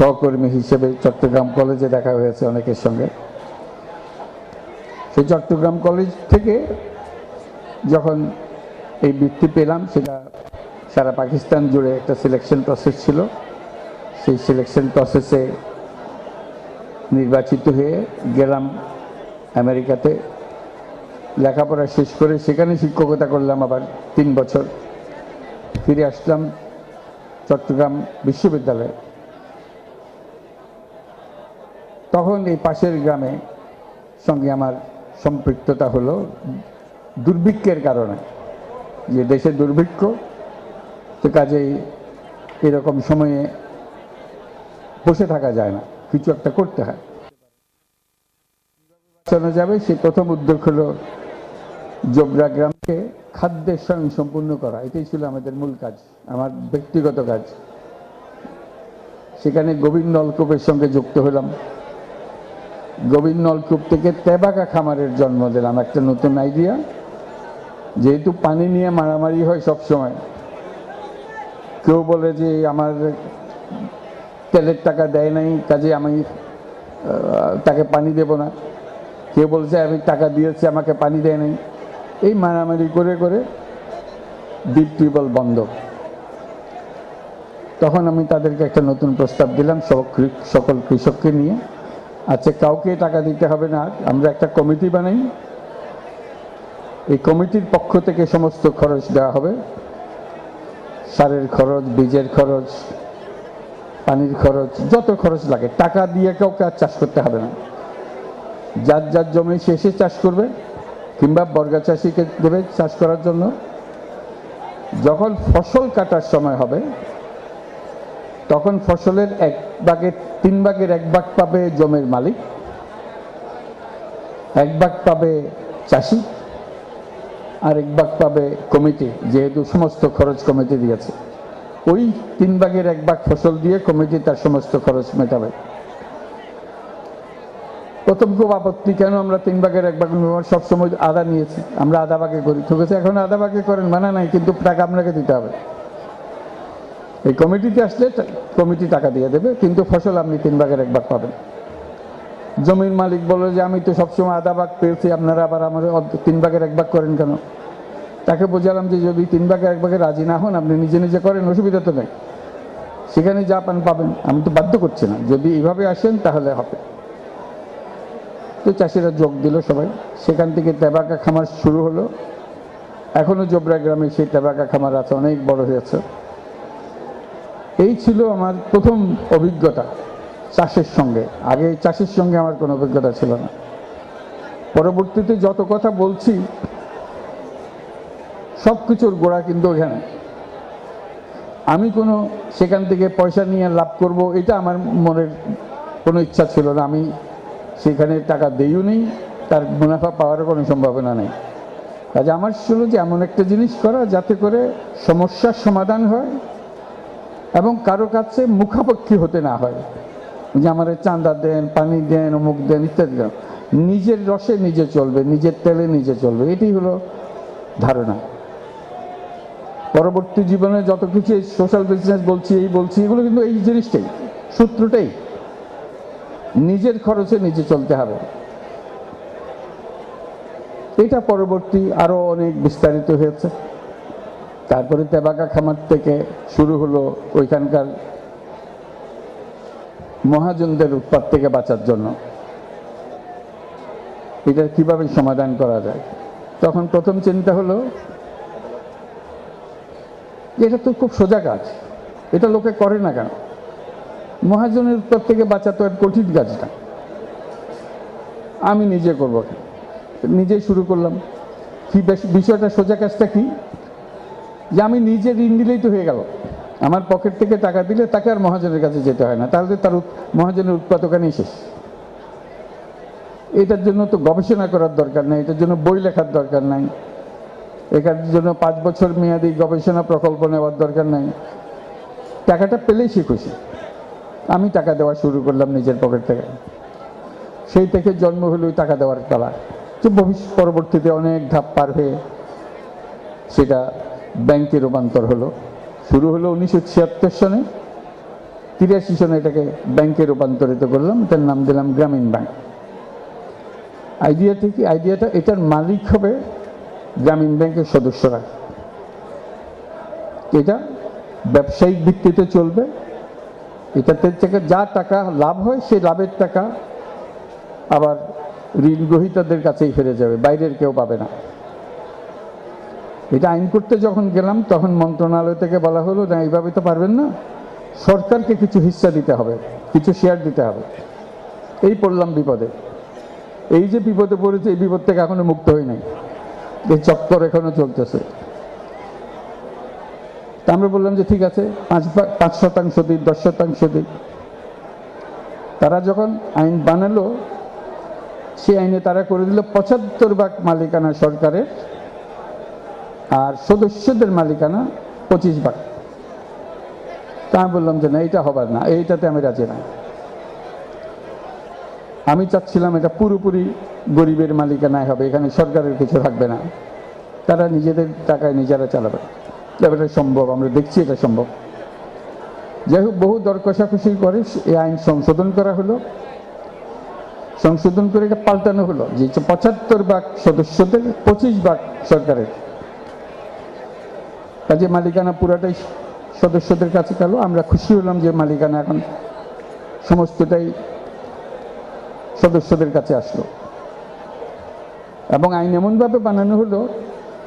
সহকর্মী হিসেবে চট্টগ্রাম কলেজে দেখা হয়েছে অনেকের সঙ্গে। সেই চট্টগ্রাম কলেজ থেকে যখন এই বৃত্তি পেলাম, সেটা সারা পাকিস্তান জুড়ে একটা সিলেকশন প্রসেস ছিল। সেই সিলেকশন প্রসেসে নির্বাচিত হয়ে গেলাম আমেরিকাতে। লেখাপড়া শেষ করে সেখানে শিক্ষকতা করলাম আবার তিন বছর। ফিরে আসলাম চট্টগ্রাম বিশ্ববিদ্যালয়ে। তখন এই পাশের গ্রামে সঙ্গে আমার সম্পৃক্ততা হলো দুর্ভিক্ষের কারণে। যে দেশে দুর্ভিক্ষ, তো কাজেই এরকম সময়ে বসে থাকা যায় না, কিছু একটা করতে হয়। বাঁচানো যাবে, সে প্রথম উদ্যোগ হলো জোবরা গ্রামকে খাদ্যের স্বয়ং সম্পূর্ণ করা। এটাই ছিল আমাদের মূল কাজ, আমার ব্যক্তিগত কাজ। সেখানে গভীর নলকূপের সঙ্গে যুক্ত হলাম। গভীর নলকূপ থেকে তেবাকা খামারের জন্ম দিলাম, একটা নতুন আইডিয়া যেহেতু পানি নিয়ে মারামারি হয় সব সময় কেউ বলে যে আমার তেলের টাকা দেয় নাই, কাজে আমি তাকে পানি দেব না। কেউ বলছে আমি টাকা দিয়েছি, আমাকে পানি দেয় নাই। এই মারামারি করে করে ডিপ টিউবওয়েল বন্ধ। তখন আমি তাদেরকে একটা নতুন প্রস্তাব দিলাম সকল কৃষককে নিয়ে। আচ্ছা কাউকে টাকা দিতে হবে না। আমরা একটা কমিটি বানাই। এই কমিটির পক্ষ থেকে সমস্ত খরচ দেওয়া হবে। সারের খরচ, বীজের খরচ, পানির খরচ, যত খরচ লাগে। টাকা দিয়ে কাউকে আর চাষ করতে হবে না। যার যার জমি শেষে চাষ করবে, কিংবা বর্গা চাষিকে দেবে চাষ করার জন্য। যখন ফসল কাটার সময় হবে তখন ফসলের এক ভাগের তিন ভাগের এক ভাগ পাবে জমির মালিক, এক ভাগ পাবে চাষি আর এক ভাগ পাবে কমিটি, যেহেতু সমস্ত খরচ কমিটি দিয়েছে। ওই তিন ভাগের এক ভাগ ফসল দিয়ে কমিটি তার সমস্ত খরচ মেটাবে। প্রথম খুব আপত্তি, কেন আমরা তিন ভাগের এক ভাগ? সবসময় আদা নিয়েছি? আমরা আধা ভাগে করি। ঠিক আছে, এখন আধা ভাগে করেন, মানা নাই, কিন্তু টাকা আপনাকে দিতে হবে। এই কমিটিতে আসলে কমিটি টাকা দিয়ে দেবে, কিন্তু ফসল আপনি তিন ভাগের এক ভাগ পাবেন। জমির মালিক বলে যে, আমি তো সবসময় আধা ভাগ পেয়েছি, আপনারা আবার আমার তিন ভাগের এক ভাগ করেন কেন? তাকে বোঝালাম যে, যদি তিন ভাগের এক ভাগে রাজি না হন, আপনি নিজে নিজে করেন, অসুবিধা তো নেই। সেখানে যা পান পাবেন। আমি তো বাধ্য করছি না। যদি এইভাবে আসেন, তাহলে হবে। তো চাষিরা যোগ দিল সবাই। সেখান থেকে তেবাকা খামার শুরু হলো। এখনও জোবরা গ্রামে সেই তেবাকা খামার আছে, অনেক বড় হয়েছে। এই ছিল আমার প্রথম অভিজ্ঞতা চাষের সঙ্গে। আগে চাষের সঙ্গে আমার কোনো অভিজ্ঞতা ছিল না। পরবর্তীতে যত কথা বলছি সব কিছুর গোড়া কিন্তু ওখানে আমি কোনো সেখান থেকে পয়সা নিয়ে লাভ করব, এটা আমার মনের কোনো ইচ্ছা ছিল না। আমি সেখানে টাকা দিইও নেই, তার মুনাফা পাওয়ার কোনো সম্ভাবনা নেই। কাজে আমার ছিল যে এমন একটা জিনিস করা যাতে করে সমস্যার সমাধান হয় এবং কারও কাছে মুখাপক্ষী হতে না হয়। যে আমার চাঁদা দেন, পানি দেন, অমুক দেন, ইত্যাদি। নিজের রসে নিজে চলবে, নিজের তেলে নিজে চলবে। এটি হলো ধারণা। পরবর্তী জীবনে যত কিছু সোশ্যাল বিজনেস বলছি, এই বলছি, এগুলো কিন্তু এই জিনিসটাই, সূত্রটাই। নিজের খরচে নিজে চলতে হবে। এটা পরবর্তী আরও অনেক বিস্তারিত হয়েছে। তারপরে তেবাকা খামার থেকে শুরু হলো ওইখানকার মহাজনদের উৎপাদ থেকে বাঁচার জন্য। এটার কীভাবে সমাধান করা যায়? তখন প্রথম চিন্তা হলো, এটা তো খুব সোজা কাজ, এটা লোকে করে না কেন? মহাজনের উৎপাদ থেকে বাঁচা তো এক কঠিন কাজ না। আমি নিজে করব নিজেই শুরু করলাম। কি বেশ, বিষয়টা সোজা কাজটা কি? যে আমি নিজে ঋণ দিলেই তো হয়ে গেল। আমার পকেট থেকে টাকা দিলে তাকে আর মহাজনের কাছে যেতে হয় না। তাহলে তার মহাজনের উৎপাদ ওখানেই শেষ। এটার জন্য তো গবেষণা করার দরকার নেই, এটার জন্য বই লেখার দরকার নাই। এটার জন্য পাঁচ বছর মেয়াদি গবেষণা প্রকল্প নেওয়ার দরকার নাই। টাকাটা পেলেই সে খুশি। আমি টাকা দেওয়া শুরু করলাম নিজের পকেট থেকে। সেই থেকে জন্ম হলো টাকা দেওয়ার কলা তো ভবিষ্যৎ পরবর্তীতে অনেক ধাপ পার হয়ে সেটা ব্যাংকে রূপান্তর হলো। শুরু হলো উনিশশো ছিয়াত্তর সনে। তিরাশি সনে এটাকে ব্যাংকে রূপান্তরিত করলাম। এটার নাম দিলাম গ্রামীণ ব্যাংক। আইডিয়াটা কি আইডিয়াটা এটার মালিক হবে গ্রামীণ ব্যাংকের সদস্যরা। এটা ব্যবসায়িক ভিত্তিতে চলবে। এটাতে থেকে যা টাকা লাভ হয় সেই লাভের টাকা আবার ঋণ গ্রহীতাদের কাছেই ফিরে যাবে, বাইরের কেউ পাবে না। এটা আইন করতে যখন গেলাম, তখন মন্ত্রণালয় থেকে বলা হলো, না, এইভাবে তো পারবেন না। সরকারকে কিছু হিস্সা দিতে হবে, কিছু শেয়ার দিতে হবে। এই পড়লাম বিপদে। এই যে বিপদে পড়েছে, এই বিপদ থেকে এখনও মুক্ত হই নাই। এই চক্কর এখনও চলতেছে। তা আমরা বললাম যে, ঠিক আছে, পাঁচ পাঁচ শতাংশ দিই দশ শতাংশ দিই তারা যখন আইন বানালো, সেই আইনে তারা করে দিল পঁচাত্তর ভাগ মালিকানা সরকারের আর সদস্যদের মালিকানা পঁচিশ ভাগ। তা আমি বললাম যে না এটা হবার না, এইটাতে আমি রাজি না। আমি চাচ্ছিলাম এটা পুরোপুরি গরিবের মালিকানায় হবে, এখানে সরকারের কিছু থাকবে না। তারা নিজেদের টাকায় নিজেরা চালাবে। এটা সম্ভব, আমরা দেখছি এটা সম্ভব। যাই হোক, বহু দর কষাকষি করে এই আইন সংশোধন করা হলো। সংশোধন করে এটা পাল্টানো হলো, যে পঁচাত্তর ভাগ সদস্যদের, পঁচিশ ভাগ সরকারের। কাজে মালিকানা পুরাটাই সদস্যদের কাছে গেল। আমরা খুশি হলাম যে মালিকানা এখন সমস্তটাই সদস্যদের কাছে আসলো। এবং আইন এমনভাবে বানানো হলো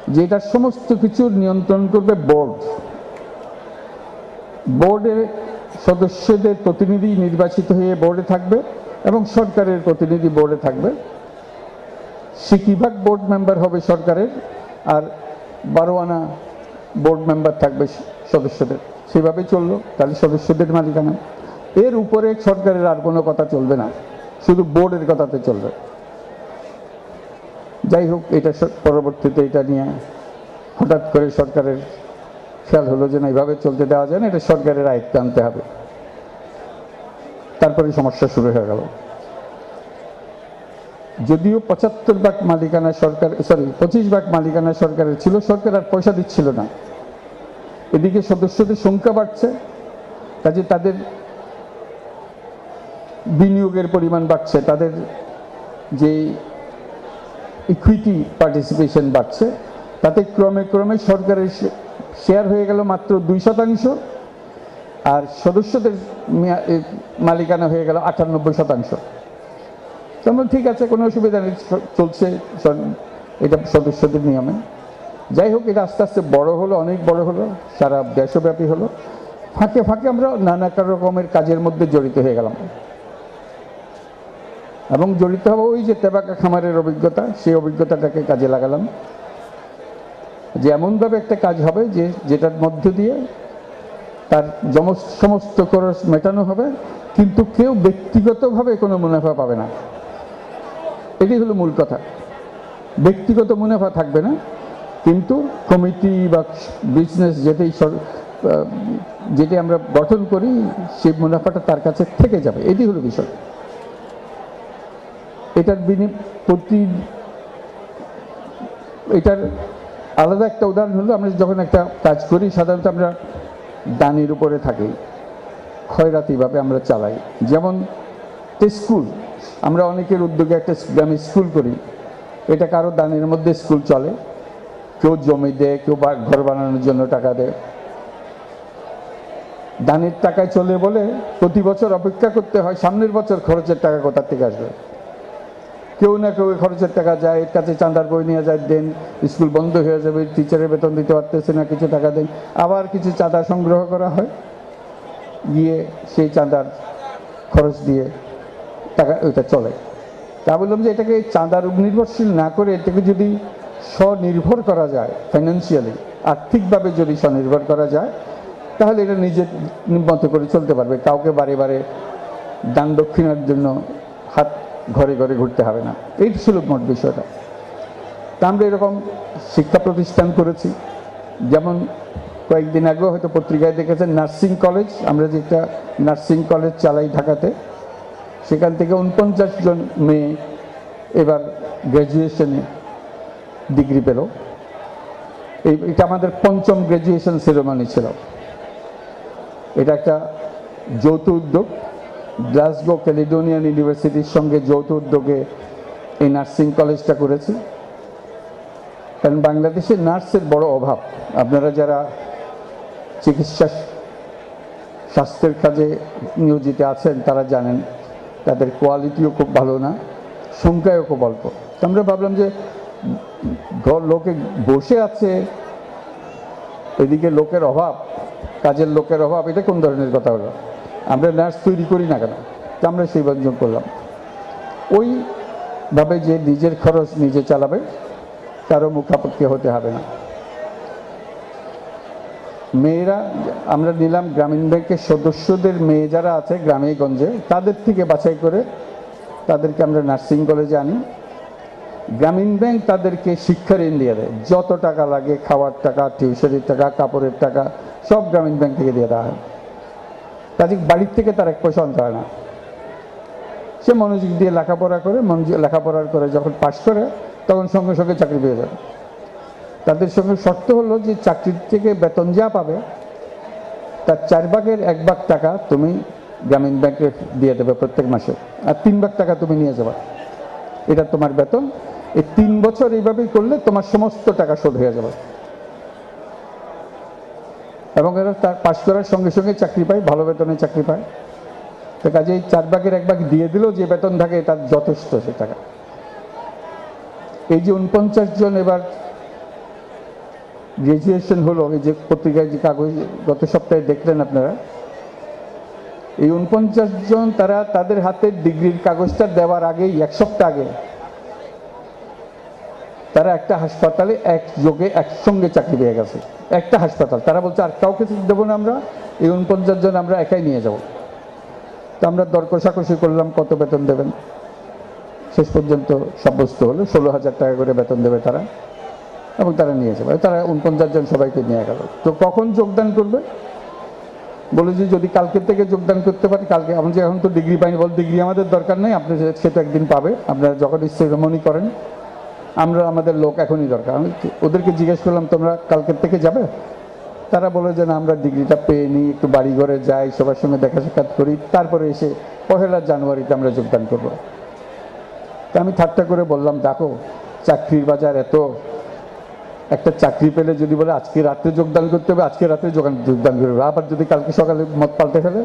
যে এটা সমস্ত কিছুর নিয়ন্ত্রণ করবে বোর্ড। বোর্ডের সদস্যদের প্রতিনিধি নির্বাচিত হয়ে বোর্ডে থাকবে এবং সরকারের প্রতিনিধি বোর্ডে থাকবে। সিকিভাগ বোর্ড মেম্বার হবে সরকারের আর বারো আনা বোর্ড মেম্বার থাকবে সদস্যদের। সেভাবে চলল, তাহলে সদস্যদের মালিকানা। এর উপরে সরকারের আর কোনো কথা চলবে না, শুধু বোর্ডের কথাতে চলবে। যাই হোক, এটা পরবর্তীতে এটা নিয়ে হঠাৎ করে সরকারের খেয়াল হলো যে না এইভাবে চলতে দেওয়া যায় না, এটা সরকারের আয়ত্তে আনতে হবে। তারপরে সমস্যা শুরু হয়ে গেল। যদিও পঁচাত্তর ভাগ মালিকানা সরকার সরি পঁচিশ ভাগ মালিকানা সরকারের ছিল, সরকার আর পয়সা দিচ্ছিল না। এদিকে সদস্যদের সংখ্যা বাড়ছে, কাজে তাদের বিনিয়োগের পরিমাণ বাড়ছে, তাদের যে ইকুইটি পার্টিসিপেশন বাড়ছে, তাতে ক্রমে ক্রমে সরকারের শেয়ার হয়ে গেল মাত্র দুই শতাংশ, আর সদস্যদের মালিকানা হয়ে গেল আটানব্বই শতাংশ। আমরা ঠিক আছে, কোনো অসুবিধা নেই চলছে এটা সদস্যদের নিয়মে। যাই হোক, এটা আস্তে আস্তে বড় হলো, অনেক বড় হলো, সারা দেশব্যাপী হলো। ফাঁকে ফাঁকে আমরা নানা রকমের কাজের মধ্যে জড়িত হয়ে গেলাম। এবং জড়িত হব ওই যে তেবাকা খামারের অভিজ্ঞতা, সেই অভিজ্ঞতাটাকে কাজে লাগালাম। যে এমনভাবে একটা কাজ হবে যে, যেটার মধ্য দিয়ে তার সমস্ত খরচ মেটানো হবে, কিন্তু কেউ ব্যক্তিগতভাবে কোনো মুনাফা পাবে না। এটি হলো মূল কথা। ব্যক্তিগত মুনাফা থাকবে না, কিন্তু কমিটি বা বিজনেস যেটাই যেটি আমরা গঠন করি সেই মুনাফাটা তার কাছে থেকে যাবে। এটি হলো বিষয়। এটার বিনি, প্রতি, এটার আলাদা একটা উদাহরণ হলো, আমরা যখন একটা কাজ করি, সাধারণত আমরা দানির উপরে থাকি। ক্ষয়রাতিভাবে আমরা চালাই। যেমন, স্কুল। আমরা অনেকের উদ্যোগে একটা গ্রামে স্কুল করি। এটা কারও দানের মধ্যে স্কুল চলে। কেউ জমি দেয়, কেউ ঘর বানানোর জন্য টাকা দেয়। দানের টাকায় চলে বলে প্রতি বছর অপেক্ষা করতে হয়, সামনের বছর খরচের টাকা কোথা থেকে আসবে? কেউ না কেউ খরচের টাকা যায়, এর কাছে চাঁদার বই নিয়ে যায়, দেন স্কুল বন্ধ হয়ে যাবে, টিচারের বেতন দিতে পারতেছে না, কিছু টাকা দেন, আবার কিছু চাঁদা সংগ্রহ করা হয়। গিয়ে সেই চাঁদার খরচ দিয়ে টাকা ওইটা চলে। তা বললাম যে এটাকে চাঁদার নির্ভরশীল না করে এটাকে যদি স্বনির্ভর করা যায় ফাইন্যান্সিয়ালি আর্থিকভাবে যদি স্বনির্ভর করা যায়, তাহলে এটা নিজের মতো করে চলতে পারবে। কাউকে বারে বারে দান দক্ষিণার জন্য হাত ঘরে ঘরে ঘুরতে হবে না। এই ছিল মোট বিষয়টা। তা আমরা এরকম শিক্ষা প্রতিষ্ঠান করেছি। যেমন কয়েকদিন আগেও হয়তো পত্রিকায় দেখেছেন, নার্সিং কলেজ। আমরা যেটা নার্সিং কলেজ চালাই ঢাকাতে। সেখান থেকে উনপঞ্চাশ জন মেয়ে এবার গ্র্যাজুয়েশনে ডিগ্রি পেল। এই, এটা আমাদের পঞ্চম গ্র্যাজুয়েশন সেরেমনি ছিল। এটা একটা যৌথ উদ্যোগ। গ্লাসগো ক্যালিডোনিয়ান ইউনিভার্সিটির সঙ্গে যৌথ উদ্যোগে এই নার্সিং কলেজটা করেছি। কারণ বাংলাদেশে নার্সের বড় অভাব। আপনারা যারা চিকিৎসা স্বাস্থ্যের কাজে নিয়োজিত আছেন, তারা জানেন তাদের কোয়ালিটিও খুব ভালো না সংখ্যাও খুব অল্প। আমরা ভাবলাম যে লোকে বসে আছে, এদিকে লোকের অভাব, কাজের লোকের অভাব, এটা কোন ধরনের কথা হলো? আমরা নার্স তৈরি করি না কেন? তো আমরা সেই ব্যঞ্জন করলাম। ওইভাবে যে নিজের খরচ নিজে চালাবে, কারও মুখাপক্ষে হতে হবে না। মেয়েরা, আমরা নিলাম গ্রামীণ ব্যাংকের সদস্যদের মেয়ে যারা আছে গ্রামে গঞ্জে, তাদের থেকে বাছাই করে তাদেরকে আমরা নার্সিং কলেজে আনি। গ্রামীণ ব্যাংক তাদেরকে শিক্ষা ঋণ দিয়ে দেয়। যত টাকা লাগে, খাওয়ার টাকা, টিউশনির টাকা, কাপড়ের টাকা, সব গ্রামীণ ব্যাংক থেকে দিয়ে দেওয়া হয়। কাজে বাড়ির থেকে তার এক পয়সা হয় না। সে মনোযোগ দিয়ে লেখাপড়া করে, মনোযোগ লেখাপড়ার করে যখন পাশ করে, তখন সঙ্গে সঙ্গে চাকরি পেয়ে যাবে তাদের সঙ্গে শর্ত হলো যে চাকরির থেকে বেতন যা পাবে, তার চার ভাগের এক ভাগ টাকা তুমি গ্রামীণ ব্যাংকে দিয়ে দেবে প্রত্যেক মাসে, আর তিন ভাগ টাকা তুমি নিয়ে যাবে। এটা তোমার বেতন। এই তিন বছর এইভাবেই করলে তোমার সমস্ত টাকা শোধ হয়ে যাবে। এবং এরা তার পাশ করার সঙ্গে সঙ্গে চাকরি পায়, ভালো বেতনে চাকরি পায়। তো কাজে চার ভাগের এক ভাগ দিয়ে দিলেও যে বেতন থাকে, তার যথেষ্ট সে টাকা। এই যে উনপঞ্চাশ জন এবার গ্রাজুয়েশন হলো, এই যে পত্রিকায় যে কাগজ, গত সপ্তাহে দেখলেন আপনারা। এই উনপঞ্চাশ জন তারা তাদের হাতে ডিগ্রির কাগজটা দেওয়ার আগেই, এক সপ্তাহ আগে, তারা একটা হাসপাতালে একযোগে একসঙ্গে চাকরি পেয়ে গেছে। একটা হাসপাতাল। তারা বলছে, আর কাউকে দেবো না আমরা, এই উনপঞ্চাশ জন আমরা একাই নিয়ে যাব। তো আমরা দর কষাকষি করলাম, কত বেতন দেবেন? শেষ পর্যন্ত সাব্যস্ত হলো, ষোলো হাজার টাকা করে বেতন দেবে তারা। এবং তারা নিয়ে যাবে। তারা উনপঞ্চাশ জন সবাইকে নিয়ে গেল। তো কখন যোগদান করবে? বলে যে যদি কালকে থেকে যোগদান করতে পারি, কালকে আমি যে এখন তো ডিগ্রি পাইনি, বল ডিগ্রি আমাদের দরকার নেই, আপনি সেটা একদিন পাবে। আপনারা যখন সেরেমনি করেন, আমরা, আমাদের লোক এখনই দরকার। আমি ওদেরকে জিজ্ঞেস করলাম, তোমরা কালকের থেকে যাবে? তারা বলে যে, না, আমরা ডিগ্রিটা পেয়ে নিই, একটু বাড়ি ঘরে যাই, সবার সঙ্গে দেখা সাক্ষাৎ করি। তারপরে এসে পহেলা জানুয়ারিতে আমরা যোগদান করব। তা আমি ঠাট্টা করে বললাম, দেখো, চাকরির বাজার এত একটা চাকরি পেলে যদি বলে, আজকে রাত্রে যোগদান করতে হবে, আজকে রাত্রে যোগান যোগদান করবে। আবার যদি কালকে সকালে মত পাল্টে ফেলে,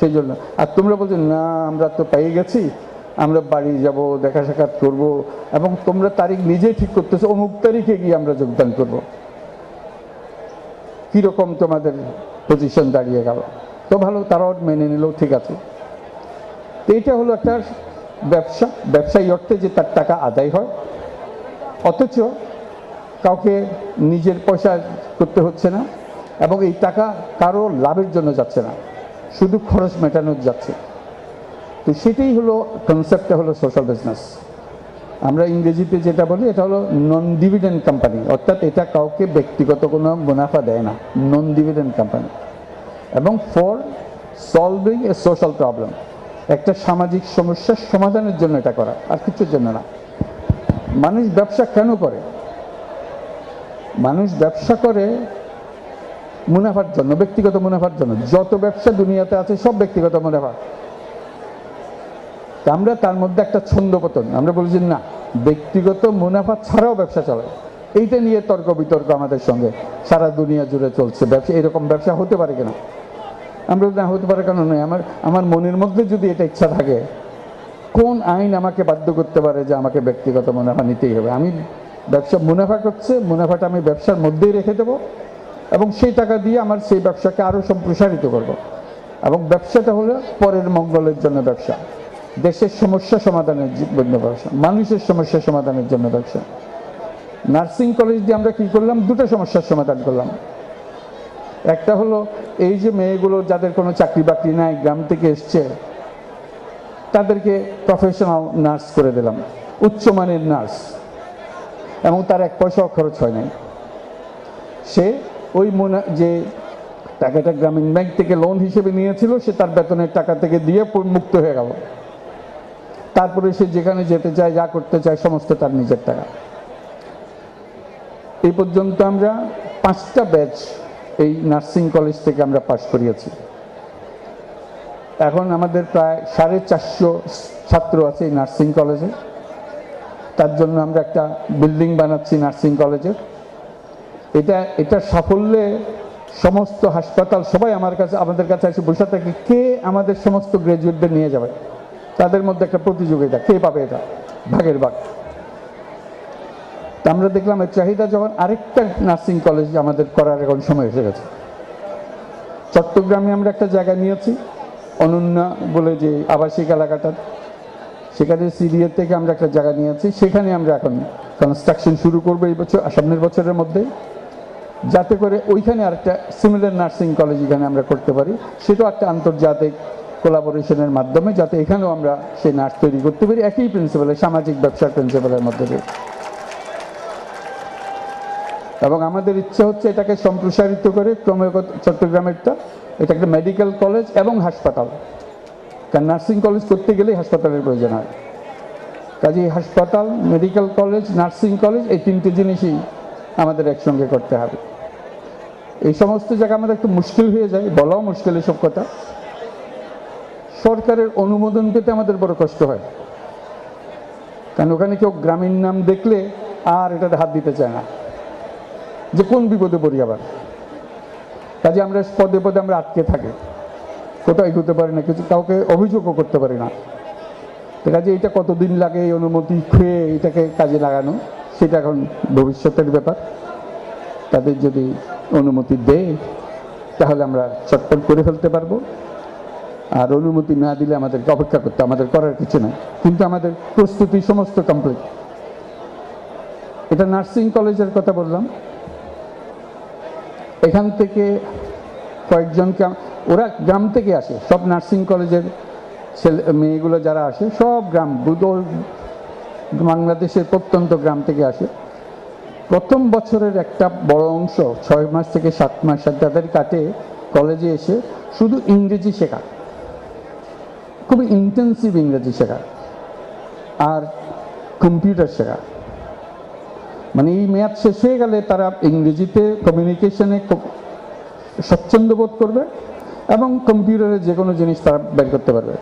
সেই জন্য। আর তোমরা বলছো, না, আমরা তো পেয়ে গেছি, আমরা বাড়ি যাব, দেখা সাক্ষাৎ করব, এবং তোমরা তারিখ নিজেই ঠিক করতেছো, অমুক তারিখে গিয়ে আমরা যোগদান করব। কীরকম তোমাদের পজিশন দাঁড়িয়ে গেল? তো ভালো, তারাও মেনে নিলেও ঠিক আছে। তো এটা হলো একটা ব্যবসা। ব্যবসায়ী অর্থে যে তার টাকা আদায় হয়, অথচ কাউকে নিজের পয়সা করতে হচ্ছে না এবং এই টাকা কারও লাভের জন্য যাচ্ছে না, শুধু খরচ মেটানোর যাচ্ছে। তো সেটাই হলো কনসেপ্টটা হলো সোশ্যাল বিজনেস আমরা ইংরেজিতে যেটা বলি, এটা হলো নন ডিভিডেন্ড কোম্পানি অর্থাৎ এটা কাউকে ব্যক্তিগত কোনো মুনাফা দেয় না নন ডিভিডেন্ড কোম্পানি এবং for solving a social problem একটা সামাজিক সমস্যার সমাধানের জন্য এটা করা, আর কিছুর জন্য না। মানুষ ব্যবসা কেন করে? মানুষ ব্যবসা করে মুনাফার জন্য, ব্যক্তিগত মুনাফার জন্য। যত ব্যবসা দুনিয়াতে আছে, সব ব্যক্তিগত মুনাফা। আমরা তার মধ্যে একটা ছন্দপতন আমরা বলছি, না, ব্যক্তিগত মুনাফা ছাড়াও ব্যবসা চলে। এইটা নিয়ে তর্ক বিতর্ক আমাদের সঙ্গে। সারা দুনিয়া জুড়ে চলছে ব্যবসা। এরকম ব্যবসা হতে পারে কিনা? আমরা না, হতে পারে কেন নয় আমার আমার মনের মধ্যে যদি এটা ইচ্ছা থাকে, কোন আইন আমাকে বাধ্য করতে পারে যে আমাকে ব্যক্তিগত মুনাফা নিতেই হবে? আমি ব্যবসা মুনাফা করছে, মুনাফাটা আমি ব্যবসার মধ্যেই রেখে দেবো এবং সেই টাকা দিয়ে আমার সেই ব্যবসাকে আরও সম্প্রসারিত করব। এবং ব্যবসাটা হলো পরের মঙ্গলের জন্য ব্যবসা, দেশের সমস্যা সমাধানের জন্য ব্যবসা, মানুষের সমস্যা সমাধানের জন্য ব্যবসা। নার্সিং কলেজ দিয়ে আমরা কি করলাম? দুটো সমস্যার সমাধান করলাম। একটা হলো এই যে মেয়েগুলো যাদের কোনো চাকরি বাকরি নাই, গ্রাম থেকে এসছে, তাদেরকে প্রফেশনাল নার্স করে দিলাম, উচ্চমানের নার্স। এবং তার এক পয়সাও খরচ হয় নাই। সে ওই মোনা, যে টাকাটা গ্রামীণ ব্যাংক থেকে লোন হিসেবে নিয়েছিল, সে তার বেতনের টাকা থেকে দিয়ে মুক্ত হয়ে গেল। তারপরে সে যেখানে যেতে চায়, যা করতে চায়, সমস্ত তার নিজের টাকা। এই পর্যন্ত আমরা পাঁচটা ব্যাচ এই নার্সিং কলেজ থেকে আমরা পাশ করিয়েছি। এখন আমাদের প্রায় সাড়ে চারশো ছাত্র আছে এই নার্সিং কলেজে। তার জন্য আমরা একটা বিল্ডিং বানাচ্ছি নার্সিং কলেজের এটা এটা সাফল্যে সমস্ত হাসপাতাল, সবাই আমার কাছে, আমাদের কাছে এসে বসে থাকে, কে আমাদের সমস্ত গ্র্যাজুয়েটদের নিয়ে যাবে? তাদের মধ্যে একটা প্রতিযোগিতা, কে পাবে এটা? ভাগের ভাগ। তা আমরা দেখলাম এর চাহিদা যখন আরেকটা নার্সিং কলেজ আমাদের করার এখন সময় এসে গেছে। চট্টগ্রামে আমরা একটা জায়গা নিয়েছি, অনন্যা বলে যে আবাসিক এলাকাটা। সেখানে সিরিয়া থেকে আমরা একটা জায়গা নিয়েছি। সেখানে আমরা এখন কনস্ট্রাকশন শুরু করব এই বছর, সামনের বছরের মধ্যে। যাতে করে ওইখানে আরেকটা সিমিলার নার্সিং কলেজ এখানে আমরা করতে পারি। সেটাও একটা আন্তর্জাতিক কোলাবোরেশনের মাধ্যমে, যাতে এখানেও আমরা সেই নার্স তৈরি করতে পারি। একই প্রিন্সিপালে সামাজিক ব্যবসার প্রিন্সিপালের মধ্যে দিয়ে। এবং আমাদের ইচ্ছা হচ্ছে এটাকে সম্প্রসারিত করে ক্রমাগত চট্টগ্রামেরটা, এটা একটা মেডিকেল কলেজ এবং হাসপাতাল। কারণ নার্সিং কলেজ করতে গেলেই হাসপাতালের প্রয়োজন হয়। কাজেই হাসপাতাল, মেডিকেল কলেজ, নার্সিং কলেজ, এই তিনটে জিনিসই আমাদের একসঙ্গে করতে হবে। এই সমস্ত জায়গা আমাদের একটু মুশকিল হয়ে যায়, বলাও মুশকিল এসব কথা। সরকারের অনুমোদন পেতে আমাদের বড় কষ্ট হয়। কারণ ওখানে কেউ গ্রামীণ নাম দেখলে আর এটাতে হাত দিতে চায় না। যে কোন বিপদে পড়ি আবার। কাজে আমরা পদে পদে আমরা আটকে থাকি। কোথাও এগোতে পারি না, কিছু কাউকে অভিযোগও করতে পারি না। তো কাজে এটা কতদিন লাগে এই অনুমতি খেয়ে এটাকে কাজে লাগানো, সেটা এখন ভবিষ্যতের ব্যাপার। তাদের যদি অনুমতি দেয়, তাহলে আমরা চটপট করে ফেলতে পারব। আর অনুমতি না দিলে আমাদেরকে অপেক্ষা করতে, আমাদের করার কিছু নাই। কিন্তু আমাদের প্রস্তুতি সমস্ত কমপ্লিট এটা নার্সিং কলেজের কথা বললাম। এখান থেকে কয়েকজনকে ওরা গ্রাম থেকে আসে, সব নার্সিং কলেজের ছেলে, মেয়েগুলো যারা আসে, সব গ্রাম বাংলাদেশের প্রত্যন্ত গ্রাম থেকে আসে। প্রথম বছরের একটা বড় অংশ ছয় মাস থেকে সাত মাস তাদের কাটে, কলেজে এসে শুধু ইংরেজি শেখা। খুবই ইন্টেন্সিভ ইংরেজি শেখা আর কম্পিউটার শেখা। মানে এই মেয়াদ শেষ হয়ে গেলে তারা ইংরেজিতে কমিউনিকেশনে স্বচ্ছন্দ বোধ করবে। এবং কম্পিউটারে যে কোনো জিনিস তারা বের করতে পারবে।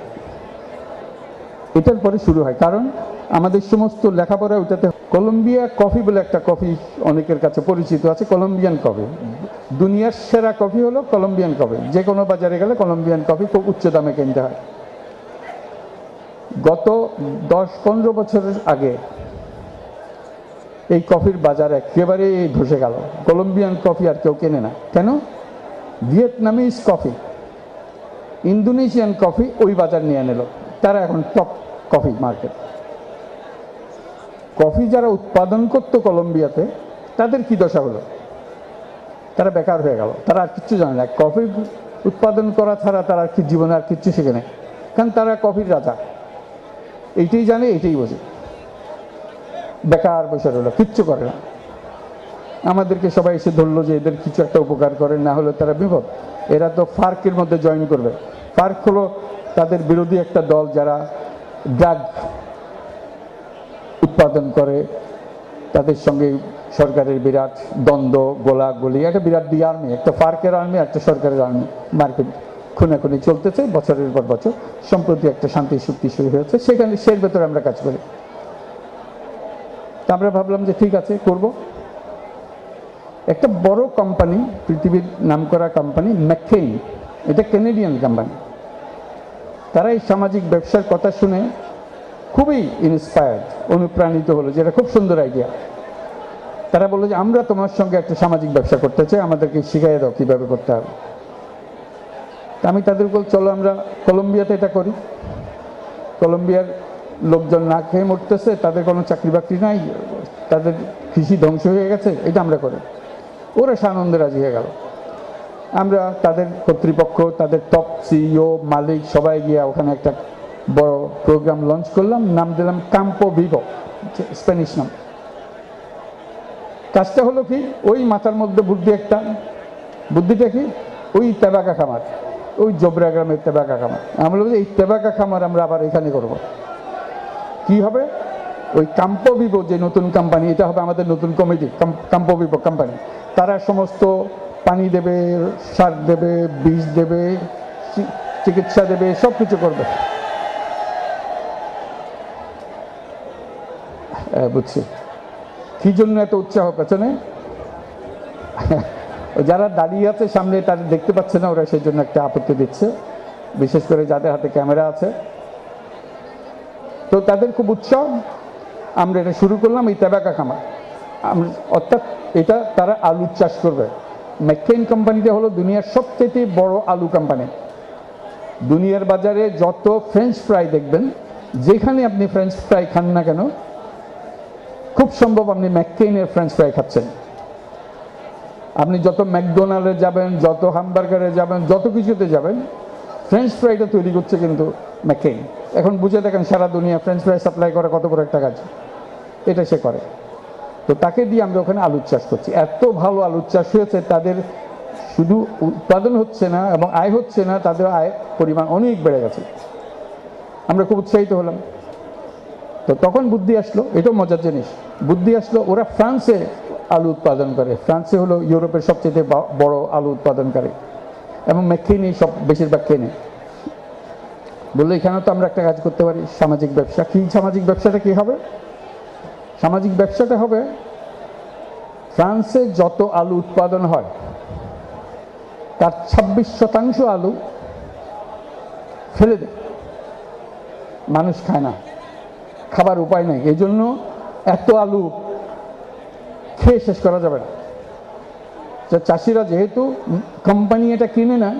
এটার পরে শুরু হয়। কারণ আমাদের সমস্ত লেখাপড়া ওইটাতে কলম্বিয়া কফি বলে একটা কফি অনেকের কাছে পরিচিত আছে, কলম্বিয়ান কফি। দুনিয়ার সেরা কফি হলো কলম্বিয়ান কফি। যে কোনো বাজারে গেলে কলম্বিয়ান কফি খুব উচ্চ দামে কিনতে হয়। গত দশ পনেরো বছরের আগে এই কফির বাজার একেবারে ধসে গেল। কলম্বিয়ান কফি আর কেউ কেনে না। কেন? Vietnamese coffee. ইন্দোনেশিয়ান কফি ওই বাজার নিয়ে নিল। তারা এখন টপ কফি মার্কেট। কফি যারা উৎপাদন করতো কলম্বিয়াতে, তাদের কি দশা হলো? তারা বেকার হয়ে গেল। তারা আর কিচ্ছু জানে না। কফি উৎপাদন করা ছাড়া তারা আর কি জীবনে আর কিচ্ছু শেখে নেই। কারণ তারা কফির রাজা। এইটাই জানে, এইটাই বোঝে। বেকার বসে রইল, কিচ্ছু করে না। আমাদেরকে সবাই এসে ধরলো যে এদের কিছু একটা উপকার করে, না হলে তারা বিপদ। এরা তো ফার্কের মধ্যে জয়েন করবে। ফার্ক হলো তাদের বিরোধী একটা দল যারা ড্রাগ উৎপাদন করে। তাদের সঙ্গে সরকারের বিরাট দ্বন্দ্ব, গোলাগুলি, একটা বিরাট দি আর্মি একটা ফার্কের আর্মি একটা সরকারের আর্মি মার্কেট খুনাখুনি চলতেছে, বছরের পর বছর। সম্প্রতি একটা শান্তি চুক্তি শুরু হয়েছে, সেখানে সের ভেতরে আমরা কাজ করি। তা আমরা ভাবলাম যে ঠিক আছে, করব। একটা বড় কোম্পানি পৃথিবীর নামকরা কোম্পানি ম্যাককেইন এটা কেনেডিয়ান কোম্পানি তারা এই সামাজিক ব্যবসার কথা শুনে খুবই ইন্সপায়ার্ড অনুপ্রাণিত হলো, যেটা খুব সুন্দর আইডিয়া তারা বলল যে, আমরা তোমার সঙ্গে একটা সামাজিক ব্যবসা করতে চাই, আমাদেরকে শিখাই দাও কীভাবে করতে হবে। আমি তাদের বল চলো আমরা কলম্বিয়াতে এটা করি। কলম্বিয়ার লোকজন না খেয়ে মরতেছে, তাদের কোনো চাকরি বাকরি নাই, তাদের কৃষি ধ্বংস হয়ে গেছে, এটা আমরা করি। ওরা সানন্দে রাজি হয়ে গেল। আমরা তাদের কর্তৃপক্ষ, তাদের টপ সিইও মালিক সবাই গিয়ে ওখানে একটা বড় প্রোগ্রাম লঞ্চ করলাম। নাম দিলাম কাম্পো ভিভো স্প্যানিশ নাম। কাজটা হলো কি? ওই মাথার মধ্যে বুদ্ধি একটা। বুদ্ধিটা কি? ওই তেবাকা খামার। ওই জবরা গ্রামের তেবাকা খামার। আমরা বলছি এই তেবাকা খামার আমরা আবার এখানে করব। কি হবে? ওই কাম্পো ভিভো যে নতুন কোম্পানি এটা হবে আমাদের নতুন কমিটি কাম্পো ভিভো কোম্পানি তারা সমস্ত পানি দেবে, সার দেবে, বীজ দেবে চিকিৎসা দেবে সব কিছু করবে বুঝছি। কি জন্য এত উৎসাহ পেছনে? যারা দাঁড়িয়ে আছে সামনে তাদের দেখতে পাচ্ছে না, ওরা সেই জন্য একটা আপত্তি দিচ্ছে। বিশেষ করে যাদের হাতে ক্যামেরা আছে। তো তাদের খুব উৎসাহ। আমরা এটা শুরু করলাম, এই তেবাকা খামার। অর্থাৎ এটা তারা আলু চাষ করবে। ম্যাকেইন কোম্পানিটা হলো দুনিয়ার সবচেয়ে বড় আলু কোম্পানি। দুনিয়ার বাজারে যত ফ্রেঞ্চ ফ্রাই দেখবেন, যেখানে আপনি ফ্রেঞ্চ ফ্রাই খান না কেন, খুব সম্ভব আপনি ম্যাককেইনের ফ্রেঞ্চ ফ্রাই খাচ্ছেন। আপনি যত ম্যাকডোনাল্ডে যাবেন, যত হামবার্গারে যাবেন, যত কিছুতে যাবেন ফ্রেঞ্চ ফ্রাইটা তৈরি করছে কিন্তু ম্যাককেইন এখন বুঝে দেখেন সারা দুনিয়া ফ্রেঞ্চ ফ্রাই সাপ্লাই করে কত বড় একটা কাজ। এটা সে করে। তো তাকে দিয়ে আমরা ওখানে আলুর চাষ করছি। এত ভালো আলুর চাষ হয়েছে, তাদের শুধু উৎপাদন হচ্ছে না এবং আয় হচ্ছে না, তাদের আয় পরিমাণ অনেক বেড়ে গেছে। আমরা খুব উৎসাহিত হলাম। তো তখন বুদ্ধি আসলো, এটাও মজার জিনিস। বুদ্ধি আসলো, ওরা ফ্রান্সে আলু উৎপাদন করে। ফ্রান্সে হলো ইউরোপের সবচেয়ে বড় আলু উৎপাদনকারী এবং মেকেনি সব বেশিরভাগ কেনে। বলল, এখানেও তো আমরা একটা কাজ করতে পারি, সামাজিক ব্যবসা। কি সামাজিক ব্যবসাটা কি হবে? সামাজিক ব্যবসাটা হবে। ফ্রান্সে যত আলু উৎপাদন হয়, তার ছাব্বিশ শতাংশ আলু ফেলে দেয়। মানুষ খায় না। খাবার উপায় নেই। এই জন্য এত আলু খেয়ে শেষ করা যাবে না। চাষিরা যেহেতু কোম্পানি এটা কিনে না,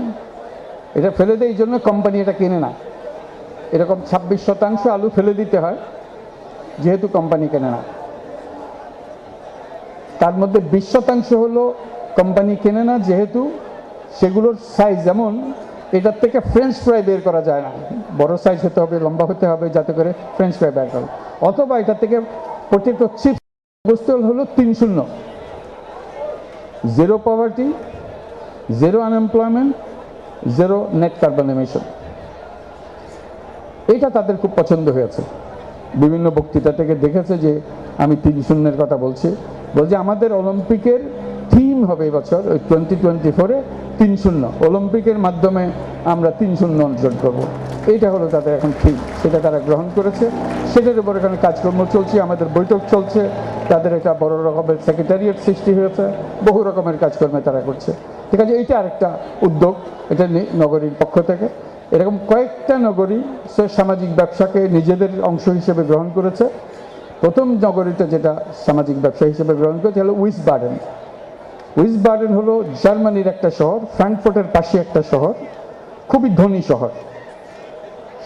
এটা ফেলে দেয়, এই জন্য কোম্পানি এটা কিনে না। এরকম ছাব্বিশ শতাংশ আলু ফেলে দিতে হয়। যেহেতু কোম্পানি কেনে না। তার মধ্যে বিশ শতাংশ হলো কোম্পানি কেনে না, যেহেতু সেগুলোর সাইজ যেমন, এটার থেকে ফ্রেঞ্চ ফ্রাই বের করা যায় না। বড় সাইজ হতে হবে, লম্বা হতে হবে, যাতে করে ফ্রেঞ্চ ফ্রাই বের করা অথবা এটা থেকে প্রত্যেকটা চিপস বস্তু হলো তিন শূন্য। Zero poverty zero unemployment zero net carbon emission এটা তাদের খুব পছন্দ হয়েছে। বিভিন্ন বক্তৃতা থেকে দেখেছে যে আমি তিন শূন্যের কথা বলছি। বলছে, আমাদের অলিম্পিকের থিম হবে এবছর ওই টোয়েন্টি টোয়েন্টি ফোরে তিন শূন্য। অলিম্পিকের মাধ্যমে আমরা তিন শূন্য অর্জন করব। এইটা হলো তাদের এখন থিম। সেটা তারা গ্রহণ করেছে। সেটার উপর এখানে কাজকর্ম চলছে, আমাদের বৈঠক চলছে। তাদের একটা বড় রকমের সেক্রেটারিয়েট সৃষ্টি হয়েছে। বহু রকমের কাজকর্মে তারা করছে। ঠিক আছে, এইটা আরেকটা উদ্যোগ, এটা নগরীর পক্ষ থেকে। এরকম কয়েকটা নগরী সে সামাজিক ব্যবসাকে নিজেদের অংশ হিসেবে গ্রহণ করেছে। প্রথম নগরীতে যেটা সামাজিক ব্যবসা হিসেবে গ্রহণ করেছে হলো উইস বার্ডেন উইস বার্ডেন হলো জার্মানির একটা শহর, ফ্রাঙ্কফুর্টের পাশে একটা শহর, খুবই ধনী শহর।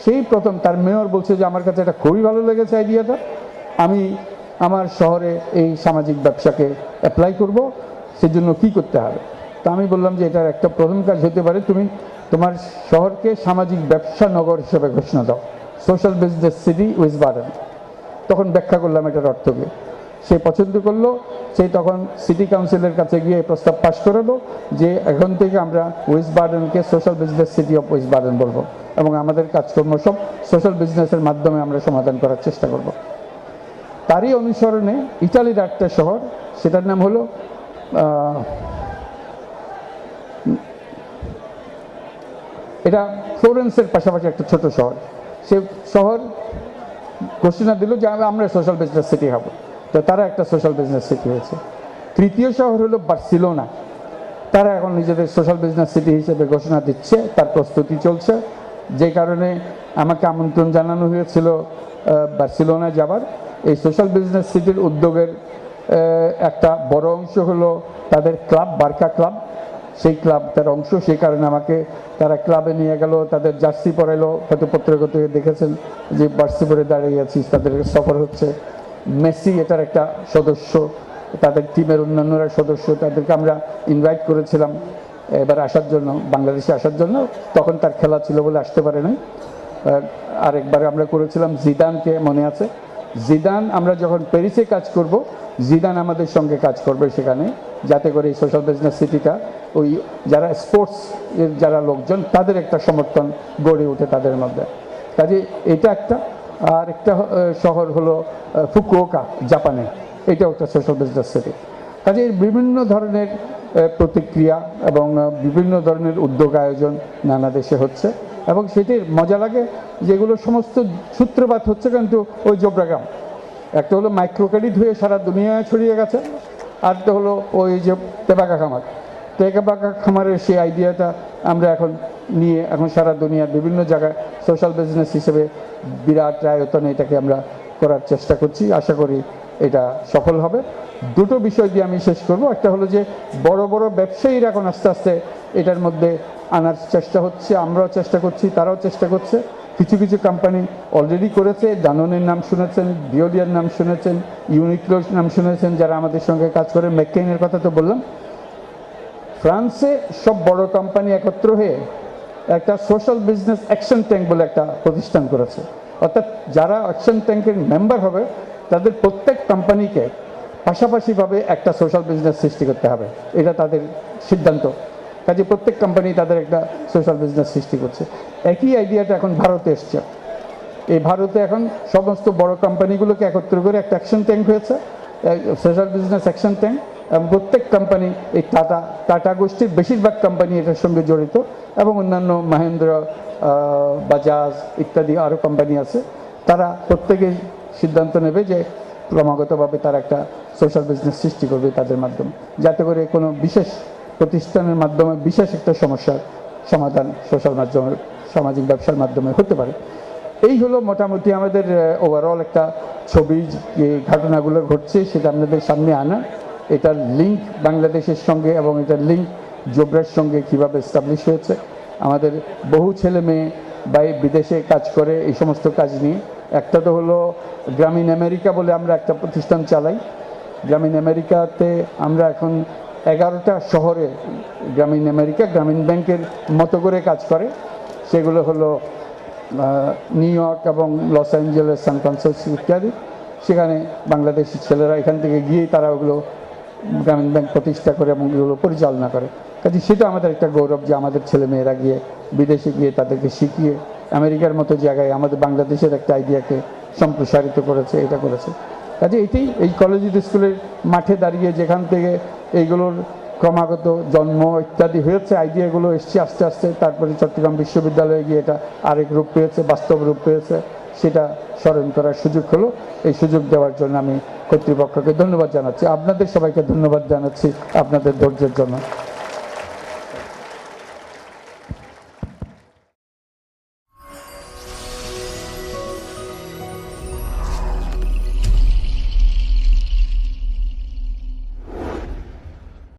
সেই প্রথম তার মেয়র বলছে যে, আমার কাছে এটা খুবই ভালো লেগেছে আইডিয়াটা। আমি আমার শহরে এই সামাজিক ব্যবসাকে অ্যাপ্লাই করব। সেজন্য কি করতে হবে? তা আমি বললাম যে, এটার একটা প্রথম কাজ হতে পারে। তুমি তোমার শহরকে সামাজিক ব্যবসা নগর হিসেবে ঘোষণা দাও। Social business city waste burden তখন ব্যাখ্যা করলাম এটার অর্থকে সে পছন্দ করল সেই তখন সিটি কাউন্সিলের কাছে গিয়ে প্রস্তাব পাশ করালো যে এখন থেকে আমরা West বার্ডেনকে social business city of waste burden বলব এবং আমাদের কাজকর্ম সব সোশ্যাল বিজনেসের মাধ্যমে আমরা সমাধান করার চেষ্টা করব। তারই অনুসরণে ইটালির একটা শহর, সেটার নাম হলো এটা ফ্লোরেন্সের পাশাপাশি একটা ছোট শহর। সে শহর ঘোষণা দিল যে আমরা- সোশ্যাল বিজনেস সিটি হব। তো তারা একটা সোশ্যাল বিজনেস সিটি হয়েছে। তৃতীয় শহর হলো বার্সিলোনা। তারা এখন নিজেদের সোশ্যাল বিজনেস সিটি হিসেবে ঘোষণা দিচ্ছে, তার প্রস্তুতি চলছে। যে কারণে আমাকে আমন্ত্রণ জানানো হয়েছিল বার্সিলোনা যাবার। এই সোশ্যাল বিজনেস সিটির উদ্যোগের একটা বড় অংশ হলো তাদের ক্লাব, বার্কা ক্লাব। সেই ক্লাব তার অংশ, সেই কারণে আমাকে তারা ক্লাবে নিয়ে গেল, তাদের জার্সি পরাইলো। হয়তো পত্রিকাতে দেখেছেন যে জার্সি পরে দাঁড়িয়ে আছি, তাদের সফর হচ্ছে। মেসি এটার একটা সদস্য, তাদের টিমের অন্যান্যরা সদস্য, তাদেরকে আমরা ইনভাইট করেছিলাম। এবার আসার জন্য, বাংলাদেশে আসার জন্য, তখন তার খেলা ছিল বলে আসতে পারে নাই। আরেকবার আমরা করেছিলাম জিদানকে, মনে আছে? জিদান, আমরা যখন প্যারিসে কাজ করব জিদান আমাদের সঙ্গে কাজ করবে সেখানে, যাতে করে এই সোশ্যাল বিজনেস সিটিটা ওই যারা স্পোর্টস এর যারা লোকজন, তাদের একটা সমর্থন গড়ে ওঠে তাদের মধ্যে। কাজে এটা একটা। আর একটা শহর হলো ফুকুওকা, জাপানে। এটাও একটা সোশ্যাল বিজনেস সিটি কাজে বিভিন্ন ধরনের প্রতিক্রিয়া এবং বিভিন্ন ধরনের উদ্যোগ আয়োজন নানা দেশে হচ্ছে। এবং সেটির মজা লাগে, যেগুলো সমস্ত সূত্রপাত হচ্ছে কিন্তু ওই জোবরাগ্রাম একটা হলো মাইক্রো ক্রেডিট হয়ে সারা দুনিয়ায় ছড়িয়ে গেছে আর একটা হলো ওই যে তেবাকা খামার। তেবাকা খামারের সেই আইডিয়াটা আমরা এখন নিয়ে এখন সারা দুনিয়ার বিভিন্ন জায়গায় সোশ্যাল বিজনেস হিসেবে বিরাট আয়তনে এটাকে আমরা করার চেষ্টা করছি। আশা করি এটা সফল হবে। দুটো বিষয় দিয়ে আমি শেষ করব। একটা হলো যে বড় বড় ব্যবসায়ীরা এখন আস্তে আস্তে এটার মধ্যে আনার চেষ্টা হচ্ছে, আমরাও চেষ্টা করছি, তারাও চেষ্টা করছে। কিছু কিছু কোম্পানি অলরেডি করেছে ডাননের নাম শুনেছেন বিওলিয়ার নাম শুনেছেন ইউনিক্লোর নাম শুনেছেন, যারা আমাদের সঙ্গে কাজ করে ম্যাককেইনের কথা তো বললাম। ফ্রান্সে সব বড় কোম্পানি একত্র হয়ে একটা সোশ্যাল বিজনেস অ্যাকশন ট্যাঙ্ক বলে একটা প্রতিষ্ঠান করেছে। অর্থাৎ যারা অ্যাকশন ট্যাঙ্কের মেম্বার হবে, তাদের প্রত্যেক কোম্পানিকে পাশাপাশিভাবে একটা সোশ্যাল বিজনেস সৃষ্টি করতে হবে। এটা তাদের সিদ্ধান্ত। কাজে প্রত্যেক কোম্পানি তাদের একটা সোশ্যাল বিজনেস সৃষ্টি করছে। একই আইডিয়াটা এখন ভারতে এসছে। এই ভারতে এখন সমস্ত বড় কোম্পানিগুলোকে একত্র করে একটা অ্যাকশন ট্যাঙ্ক হয়েছে সোশ্যাল বিজনেস অ্যাকশন ট্যাঙ্ক এবং প্রত্যেক কোম্পানি এই টাটা টাটা গোষ্ঠীর বেশিরভাগ কোম্পানি এটার সঙ্গে জড়িত, এবং অন্যান্য মহেন্দ্র বাজাজ ইত্যাদি আরও কোম্পানি আছে। তারা প্রত্যেকেই সিদ্ধান্ত নেবে যে ক্রমাগতভাবে তারা একটা সোশ্যাল বিজনেস সৃষ্টি করবে তাদের মাধ্যমে। যাতে করে কোনো বিশেষ প্রতিষ্ঠানের মাধ্যমে বিশেষ একটা সমস্যার সমাধান সোশ্যাল মাধ্যমে, সামাজিক ব্যবসার মাধ্যমে হতে পারে। এই হলো মোটামুটি আমাদের ওভারঅল একটা ছবি যে ঘটনাগুলো ঘটছে, সেটা আপনাদের সামনে আনা। এটার লিঙ্ক বাংলাদেশের সঙ্গে এবং এটার লিঙ্ক জোবরার সঙ্গে কীভাবে এস্টাবলিশ হয়েছে। আমাদের বহু ছেলে মেয়ে বাই বিদেশে কাজ করে, এই সমস্ত কাজ নিয়ে। একটা তো হলো গ্রামীণ আমেরিকা বলে আমরা একটা প্রতিষ্ঠান চালাই। গ্রামীণ আমেরিকাতে আমরা এখন এগারোটা শহরে গ্রামীণ আমেরিকা, গ্রামীণ ব্যাংকের মতো করে কাজ করে। সেগুলো হলো নিউ ইয়র্ক এবং লস অ্যাঞ্জেলেস, সান ফ্রান্সিসকো ইত্যাদি। সেখানে বাংলাদেশি ছেলেরা এখান থেকে গিয়ে তারা ওগুলো গ্রামীণ ব্যাংক প্রতিষ্ঠা করে এবং এগুলো পরিচালনা করে। কাজে সেটা আমাদের একটা গৌরব যে আমাদের ছেলে মেয়েরা গিয়ে বিদেশে গিয়ে তাদেরকে শিখিয়ে আমেরিকার মতো জায়গায় আমাদের বাংলাদেশের একটা আইডিয়াকে সম্প্রসারিত করেছে, এটা করেছে। কাজে এটাই এই কলেজ স্কুলের মাঠে দাঁড়িয়ে যেখান থেকে এইগুলোর ক্রমাগত জন্ম ইত্যাদি হয়েছে আইডিয়াগুলো এসছে আস্তে আস্তে। তারপরে চট্টগ্রাম বিশ্ববিদ্যালয়ে গিয়ে এটা আরেক রূপ পেয়েছে, বাস্তব রূপ পেয়েছে। সেটা স্মরণ করার সুযোগ হলো। এই সুযোগ দেওয়ার জন্য আমি কর্তৃপক্ষকে ধন্যবাদ জানাচ্ছি। আপনাদের সবাইকে ধন্যবাদ জানাচ্ছি আপনাদের ধৈর্যের জন্য।